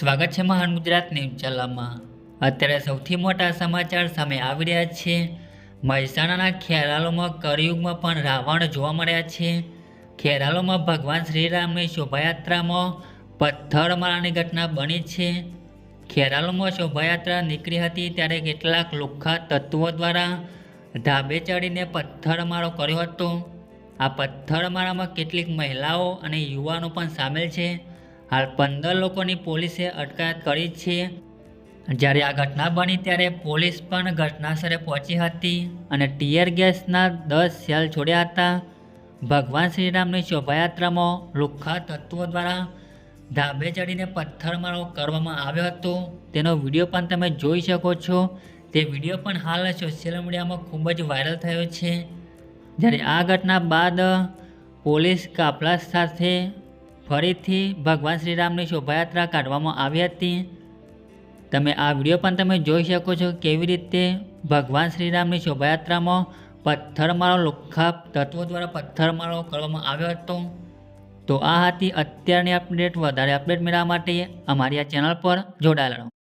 સ્વાગત છે મહાન ગુજરાત ન્યૂઝ ચેનલમાં. અત્યારે સૌથી મોટા સમાચાર સામે આવી રહ્યા છે. મહેસાણાના ખેરાલોમાં કળિયુગમાં પણ રાવણ જોવા મળ્યા છે. ખેરાલોમાં ભગવાન શ્રીરામની શોભાયાત્રામાં પથ્થરમારાની ઘટના બની છે. ખેરાલોમાં શોભાયાત્રા નીકળી હતી ત્યારે કેટલાક લુખ્ખા તત્વો દ્વારા ધાબે ચડીને પથ્થરમારો કર્યો હતો. આ પથ્થરમારામાં કેટલીક મહિલાઓ અને યુવાનો પણ સામેલ છે. હાલ પંદર લોકોની પોલીસે અટકાયત કરી છે. જ્યારે આ ઘટના બની ત્યારે પોલીસ પણ ઘટનાસ્થળે પહોંચી હતી અને ટીયર ગેસના દસ સેલ છોડ્યા હતા. ભગવાન શ્રીરામની શોભાયાત્રામાં લુખ્ખા તત્વો દ્વારા ધાબે ચડીને પથ્થરમારો કરવામાં આવ્યો હતો. તેનો વીડિયો પણ તમે જોઈ શકો છો. તે વીડિયો પણ હાલ સોશિયલ મીડિયામાં ખૂબ જ વાયરલ થયો છે. જ્યારે આ ઘટના બાદ પોલીસ કાફલા સાથે ફરીથી ભગવાન શ્રીરામની શોભાયાત્રા કાઢવામાં આવી હતી. તમે આ વીડિયો પણ તમે જોઈ શકો છો કેવી રીતે ભગવાન શ્રીરામની શોભાયાત્રામાં પથ્થરમારો, લુખ્ખા તત્વો દ્વારા પથ્થરમારો કરવામાં આવ્યો હતો. તો આ હતી અત્યારની અપડેટ વધારે અપડેટ મેળવવા માટે અમારી આ ચેનલ પર જોડાયેલા